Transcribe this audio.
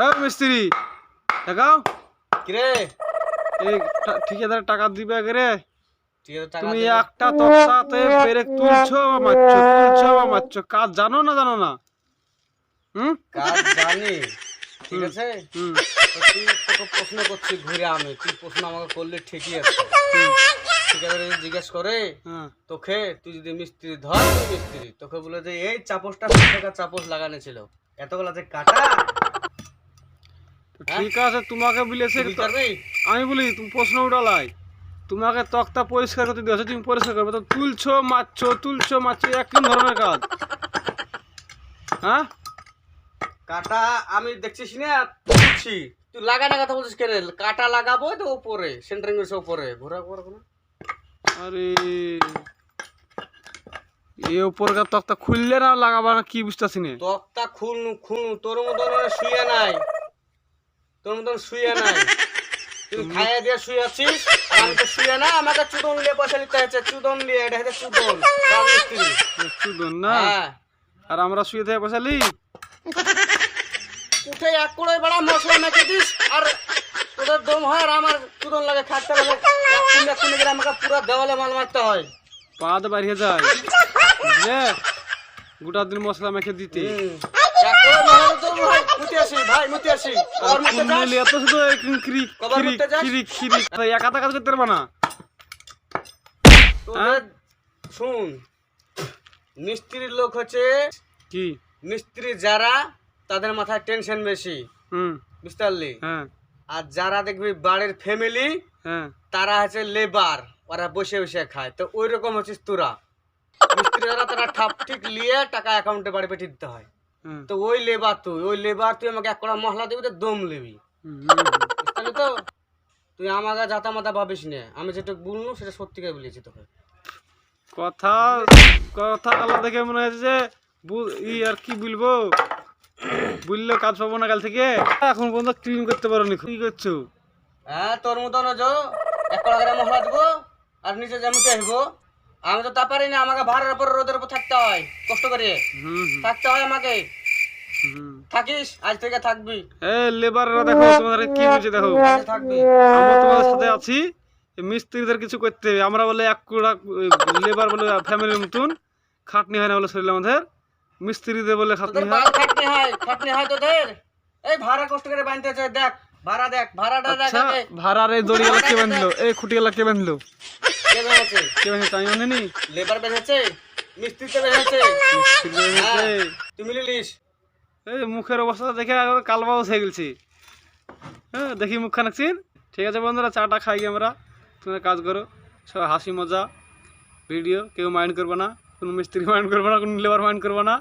হ্যাঁ মিস্ত্রি দেখাও। কিরে? এই ঠিকাদার টাকা দিবে রে? ঠিক তুমি একটা তক্তাতে পেরে তুলছো বা মারছো তুলছো বা মারছো কাজ জানো না জানো না? হুম? কাজ জানি ঠিক আছে? হুম। তুই তোকে প্রশ্ন করছি ঘুরে আমি তুই প্রশ্ন আমাকে করলে ঠিকই আছে। ঠিক আছে জিজ্ঞেস করে হ্যাঁ। তোকে তুই যদি মিস্ত্রি ধর মিস্ত্রি তোকে বলে যে এই চাপসটা টাকা চাপস লাগানো ছিল? এতগুলা যে কাটা ঠিক আছে তোমাকে বলেছে আমি বলি তুমি প্রশ্ন উঠালাই। তোমাকে তক্তা পরিষ্কার করতে দিয়েছে তুমি পরিষ্কার করবে। তো তুলছো মারছো তুলছো মারছো একই ধরনের কাজ। হ্যাঁ? কাটা আমি দেখছিস না? তুলছি। তুই লাগানোর কথা বলছিস কেন? কাটা লাগাবো তো উপরে সেন্টারিং এর উপরে। ঘোরা ঘোরা ঘোরা আরে এ উপরকার তক্তা খুললে না লাগাবা না কি বুঝতেছি না। তক্তা খুলনু খুল তোর মতো শুয়ে নাই। মতন শুয়ে নাই। তুই খাইয়া দিয়ে শুয়ে আছিস আমি তো শুয়ে না আমাকে চুদন নিয়ে পয়সা নিতে হচ্ছে চুদন নিয়ে এটা হচ্ছে চুদন চুদন না? হ্যাঁ। আর আমরা শুয়ে থেকে বসালি উঠে এক কুড়োই বেড়া মশলা মেখে দিস আর তোদের দম হয় আর আমার চুদন লাগে খাটতে লাগে। এক করে আমাকে পুরো দেওয়ালে মাল মারতে হয়। পাদ বাড়িয়ে যায়। বুঝলে গোটা দিন মশলা মেখে দিতে। ভাই আসি যাস এত শুধু এক কাজ করতে পারবা না। শুন মিস্ত্রির লোক হচ্ছে কি? মিস্ত্রি যারা তাদের মাথায় টেনশন বেশি। হুম। বুঝতে পারলি? হ্যাঁ। আর যারা দেখবি বাড়ির ফ্যামিলি হ্যাঁ। তারা হচ্ছে লেবার ওরা বসে বসে খায়। তো ওই রকম হচ্ছিস তোরা। মিস্ত্রি যারা তারা ঠাপ ঠিক নিয়ে টাকা অ্যাকাউন্টে বাড়ি পাঠিয়ে দিতে হয় হ্যাঁ। তো ওই লেবার তুই ওই লেবার তুই আমাকে এক কড়া মশলা দিবি তো দম লিবি পারলি তো? তুই আমাকে যাতা মাতা ভাবিস না। আমি যেটা বললু সেটা সত্যিকার বলেছি তোকে। কথা কথা আলাদা দেখে মনে হয়েছে যে ই আর কি বলব? বললেও কাজ পাবো না কাল থেকে? এখন পর্যন্ত ক্লিন করতে পারো নি কি করছ? হ্যাঁ তোর মতন যো এক কড়া করে মশলা দিব আর নিচে জমিতে আসব আমি তো তা পারি না আমাকে ভাড়ার উপর রোদের উপর থাকতে হয় কষ্ট করে। থাকতে হয় আমাকে। থাকিস? আজ থেকে থাকবি। এ লেবাররা দেখো তোমাদের কি বলছে দেখো। থাকবি। আমরা তোমাদের সাথে আছি মিস্ত্রিদের কিছু করতে হবে। আমরা বলে এক কুড়া লেবার বলে ফ্যামিলির মতন খাটনি হয় না বলে শরীরের মধ্যে মিস্ত্রিদের বলে খাটনি হয়। খাটনি হয় খাটনি হয় তোদের? এই ভাড়া কষ্ট করে দেখ ভাড়া দেখ ভাড়াটা দেখ আচ্ছা ভাড়ার এই দড়ি কে বাঁধলো? এই খুঁটি কে বাঁধলো? কে বেঁধেছে? কে বাঁধলো আমি বাঁধিনি। লেবার বেঁধেছে? মিস্ত্রিতে বেঁধেছে? মিস্ত্রি বেঁধেছে। তুই মিলিলিস এই মুখের অবস্থা দেখে কালবাউস হয়ে গেছি হ্যাঁ দেখি মুখ খানাচ্ছিন ঠিক আছে বন্ধুরা, চাটা খাই আমরা। তোমরা কাজ করো সব হাসি মজা ভিডিও কেউ মাইন্ড করবে না, কোনো মিস্ত্রি মাইন্ড করবে না, কোনো লেবার মাইন্ড করবে না।